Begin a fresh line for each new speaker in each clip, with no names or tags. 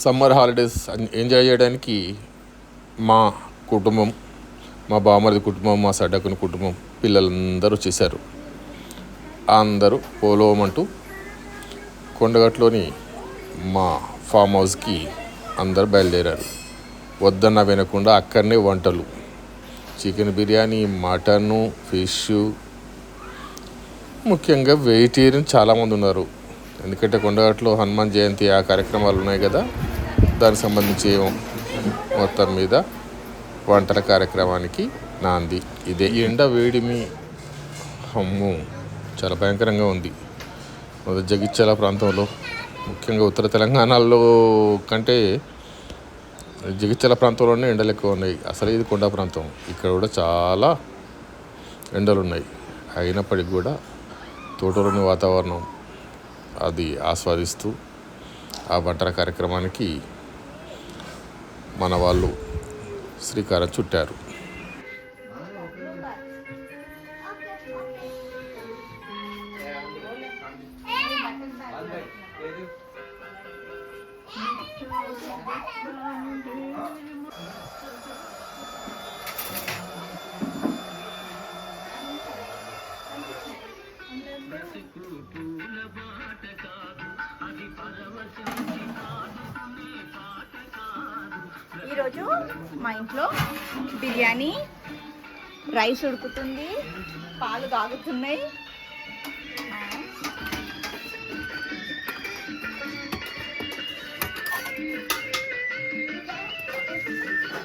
Summer holidays enjoy చేయడానికి మా కుటుంబం మా బామ్మది కుటుంబం మా సడ్డకుని కుటుంబం పిల్లలందరూ వచ్చేసారు. అందరూ పోలోమంటూ కొండగట్లోని మా ఫామ్ హౌస్కి అందరు బయలుదేరారు. వద్దన్న వినకుండా అక్కడనే వంటలు. చికెన్ బిర్యానీ మటను ఫిష్ ముఖ్యంగా వెజిటేరియన్ చాలామంది ఉన్నారు. ఎందుకంటే కొండగట్లో హనుమాన్ జయంతి ఆ కార్యక్రమాలు ఉన్నాయి కదా దానికి సంబంధించి మొత్తం మీద వంటల కార్యక్రమానికి నాంది. ఇదే ఈ ఎండ వేడిమి అమ్ము చాలా భయంకరంగా ఉంది. మొదటి జగిత్యాల ప్రాంతంలో ముఖ్యంగా ఉత్తర తెలంగాణలో కంటే జగిత్యాల ప్రాంతంలోనే ఎండలు ఎక్కువ ఉన్నాయి. అసలు ఇది కొండ ప్రాంతం. ఇక్కడ కూడా చాలా ఎండలు ఉన్నాయి. అయినప్పటికీ కూడా తోటలోని వాతావరణం అది ఆస్వాదిస్తూ ఆ వంటల కార్యక్రమానికి మన వాళ్ళు శ్రీకారం చుట్టారు.
మా ఇంట్లో బిర్యానీ రైస్ ఉడుకుతుంది పాలు తాగుతున్నాయి.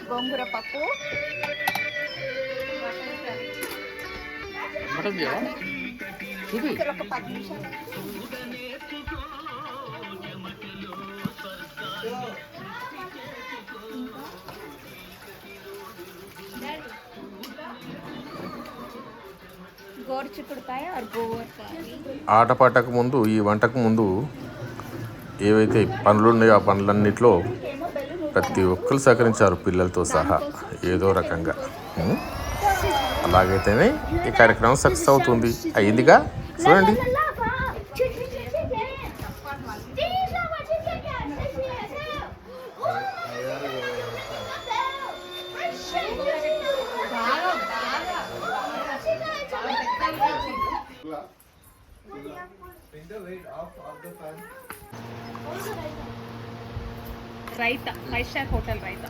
గోంగూర పప్పు. ఒక పది నిమిషాలు.
ఆటపాటకు ముందు ఈ వంటకు ముందు ఏవైతే పనులు ఉన్నాయో ఆ పనులన్నిట్లో ప్రతి ఒక్కరు సహకరించారు పిల్లలతో సహా. ఏదో రకంగా. అలాగైతేనే ఈ కార్యక్రమం సక్సెస్ అవుతుంది. అయ్యిందిగా? చూడండి.
Clap. Clap. Bring the weight off of the fan. Raita, five star hotel Raita.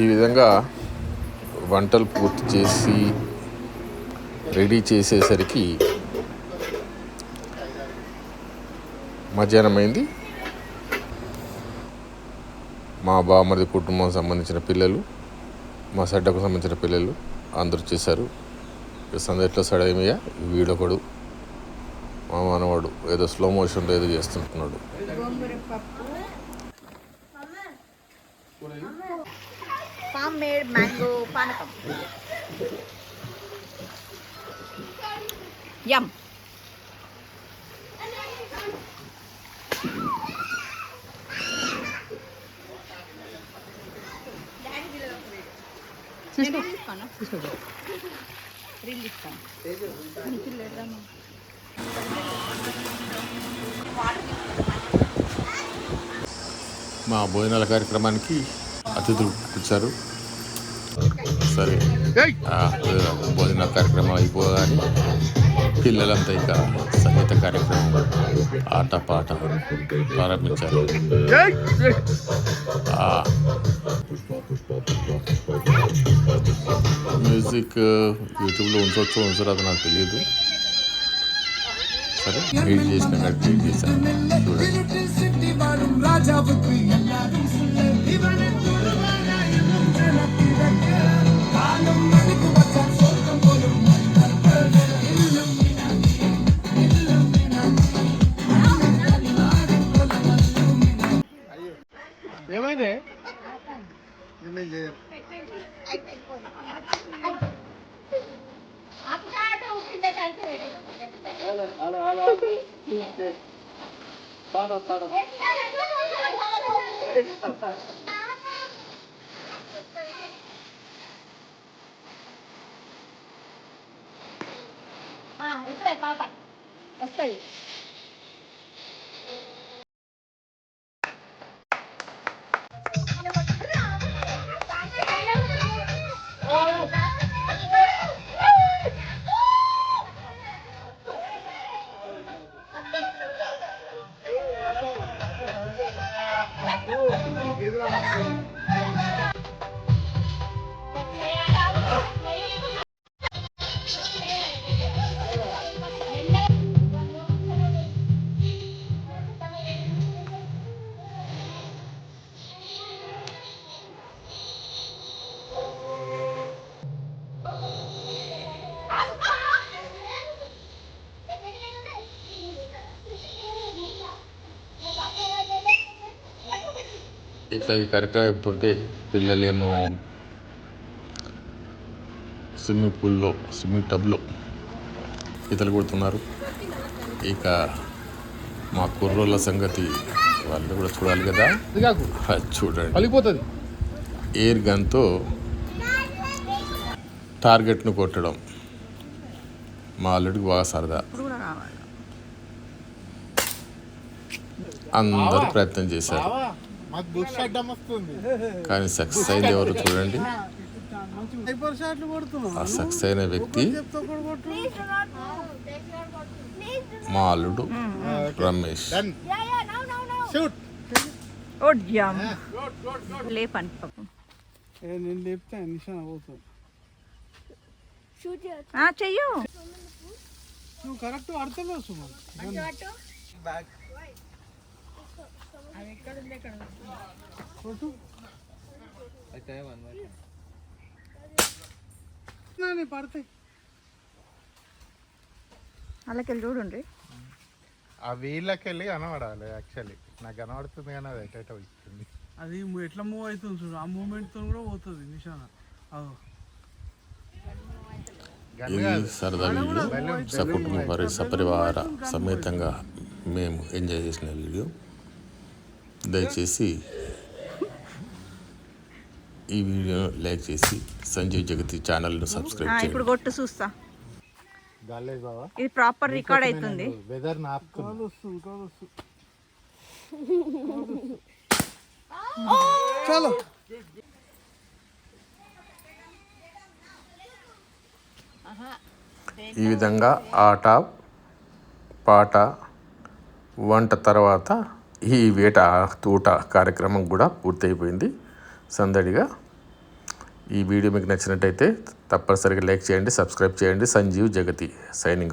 ఈ విధంగా వంటలు పూర్తి చేసి రెడీ చేసేసరికి మధ్యాహ్నం అయింది మా బామ్మది కుటుంబం సంబంధించిన పిల్లలు మా సడ్డకు సంబంధించిన పిల్లలు అందరూ చేశారు సందట్లో సడేమియా వీడొకడు మా మనవాడు ఏదో స్లో మోషన్లో ఏదో చేస్తుంటున్నాడు.
ఫామ్ మేడ్ మ్యాంగో పానకం యమ్ రీల్ ఇస్తాను
మా భోజనాల కార్యక్రమానికి అతిథులు వచ్చారు సరే. భోజన కార్యక్రమం అయిపోగానే పిల్లలంతా ఇక సంగీత కార్యక్రమం ఆట పాట ప్రారంభించారు. మ్యూజిక్ యూట్యూబ్లో ఉంచవచ్చు ఉంచరాదు నాకు తెలియదు. సరే చేసిన చేశాను చూడండి.
find it. Give
me the. Pardon, pardon. Ah, it's like Papa. That's right.
ayúdame, ఇట్లా ఈ కార్యక్రమం అయిపోతే పిల్లలేమో స్విమ్మింగ్ పూల్లో స్విమ్మింగ్ టబ్లో ఈతలు కొడుతున్నారు. ఇక మా కుర్రోళ్ళ సంగతి వాళ్ళు కూడా చూడాలి కదా. చూడండి. ఎయిర్ గన్తో టార్గెట్ను కొట్టడం. మా అల్లుడికి బాగా సరదా. అందరూ ప్రయత్నం చేశారు. కానీ సక్సెస్ అయింది ఎవరు చూడండి. ఆ సక్సెస్ అయిన వ్యక్తి మా అల్లుడు రమేష్.
లేపండి
నేను లేపితే
చెయ్యు.
నువ్వు కరెక్ట్ అడతలేవు సుమన్ నాని పడతాయి
అలాకెళ్ళి చూడండి.
ఆ వీళ్ళకి వెళ్ళి కనబడాలి యాక్చువల్లీ నాకు కనబడుతుంది కానీ అది ఎటైట ఇస్తుంది
అది ఎట్లా మూవ్ అవుతుంది చూడు. ఆ మూమెంట్తో కూడా పోతుంది అదో.
ఇది సరదా వీడియో. సకుటుంబ సపరివార సమేతంగా మేము ఎంజాయ్ చేసిన వీడియో. దయచేసి ఈ వీడియోను లైక్ చేసి సంజీవ్ జగతి ఛానల్ను సబ్స్క్రైబ్
ఇప్పుడు
చేయండి.
కొట్టు చూస్తా. ఇది ప్రాపర్ రికార్డ్ అవుతుంది.
వెదర్
చలో.
ఈ విధంగా ఆట పాట వంట తర్వాత ఈ వేట తూట కార్యక్రమం కూడా పూర్తయిపోయింది. సందడిగా ఈ వీడియో మీకు నచ్చినట్టయితే తప్పనిసరిగా లైక్ చేయండి సబ్స్క్రైబ్ చేయండి. Sanjeev Jagati signing off.